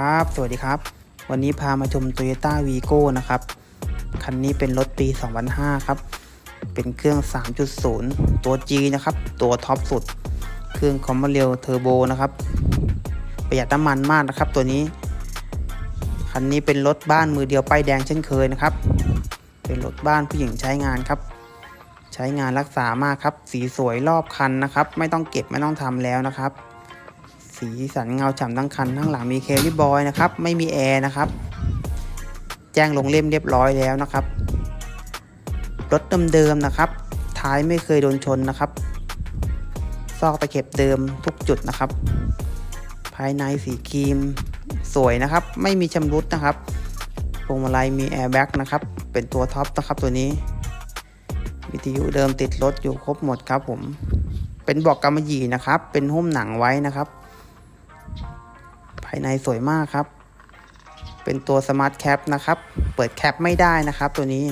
ครับ สวัสดีครับ วันนี้พามาชม Toyota Vigo นะครับ คันนี้เป็นรถปี 2005 ครับ เป็นเครื่อง 3.0 ตัว G นะครับ ตัวท็อปสุด เครื่องคอมมอนเรลเทอร์โบนะครับ ประหยัดน้ำมันมากนะครับตัวนี้ คันนี้เป็นรถบ้านมือเดียวป้ายแดงเช่นเคยนะครับ เป็นรถบ้านผู้หญิงใช้งานครับ ใช้งานรักษามากครับ สีสวยรอบคันนะครับ ไม่ต้องเก็บไม่ต้องทำแล้วนะครับ สีสันเงาฉ่ำทั้งคันทั้งหลังมีเคลิบอยนะครับ ไม่มีแอร์นะครับ แจ้งลงเล่มเรียบร้อยแล้วนะครับ รถเดิมๆนะครับ ท้ายไม่เคยโดนชนนะครับ ซอกตะเข็บเดิมทุกจุดนะครับ ภายในสีครีมสวยนะครับ ไม่มีชำรุดนะครับพวงมาลัยมีแอร์แบ็กนะครับ เป็นตัวท็อปนะครับตัวนี้ วิทยุเดิมติดรถอยู่ครบหมดครับผม เป็นบอกกำมะหยี่นะครับ เป็นหุ้มหนังไว้นะครับายในสวยมากครับ เป็นตัวสมาร์ทแคปนะครับ เปิดแคปไม่ได้นะครับ ตัวนี้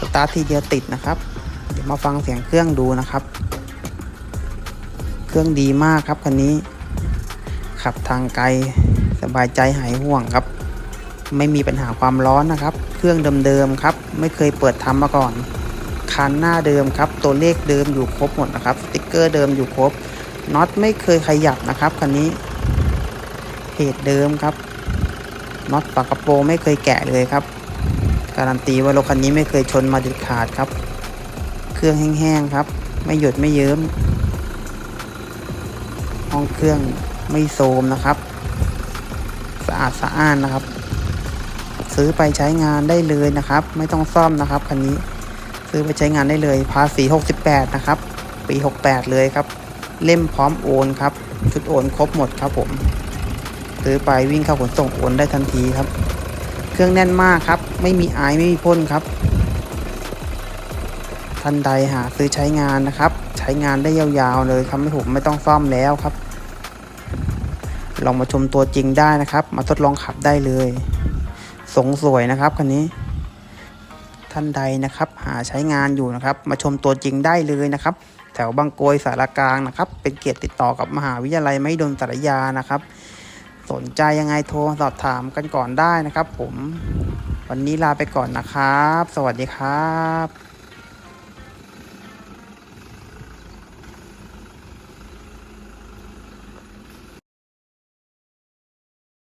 สตาร์ททีเดียวติดนะครับ เดี๋ยวมาฟังเสียงเครื่องดูนะครับ เครื่องดีมากครับคันนี้ ขับทางไกลสบายใจหายห่วงครับ ไม่มีปัญหาความร้อนนะครับ เครื่องเดิมๆครับ ไม่เคยเปิดทำมาก่อนคันหน้าเดิมครับ ตัวเลขเดิมอยู่ครบหมดนะครับ สติกเกอร์เดิมอยู่ครบน็อตไม่เคยขยับนะครับคันนี้ เพจเดิมครับน็อตปากกระโปรงไม่เคยแกะเลยครับ การันตีว่ารถคันนี้ไม่เคยชนมาเด็ดขาดครับ เครื่องแห้งๆครับ ไม่หยดไม่เยิ้ม ห้องเครื่องไม่โซมนะครับ สะอาดสะอ้านนะครับ ซื้อไปใช้งานได้เลยนะครับ ไม่ต้องซ่อมนะครับคันนี้ ซื้อไปใช้งานได้เลย ภาษี 68 นะครับ ปี 68 เลยครับ เล่มพร้อมโอนครับ ชุดโอนครบหมดครับผม ซื้อไปวิ่งเข้าขนส่งโอนได้ทันทีครับ เครื่องแน่นมากครับ ไม่มีไอายไม่มีพ่นครับ ท่านใดหาซื้อใช้งานนะครับ ใช้งานได้ยาวๆเลยครับไม่ผมไม่ต้องซ่อมแล้วครับ ลองมาชมตัวจริงได้นะครับ มาทดลองขับได้เลยสงสวยนะครับคันนี้ ท่านใดนะครับ หาใช้งานอยู่นะครับ มาชมตัวจริงได้เลยนะครับแถวบางโกยสารกลางนะครับ เป็นเกียรติติดต่อกับมหาวิทยาลัยไม่ดนสารยานะครับ สนใจยังไงโทรสอบถามกันก่อนได้นะครับผม วันนี้ลาไปก่อนนะครับ สวัสดีครับ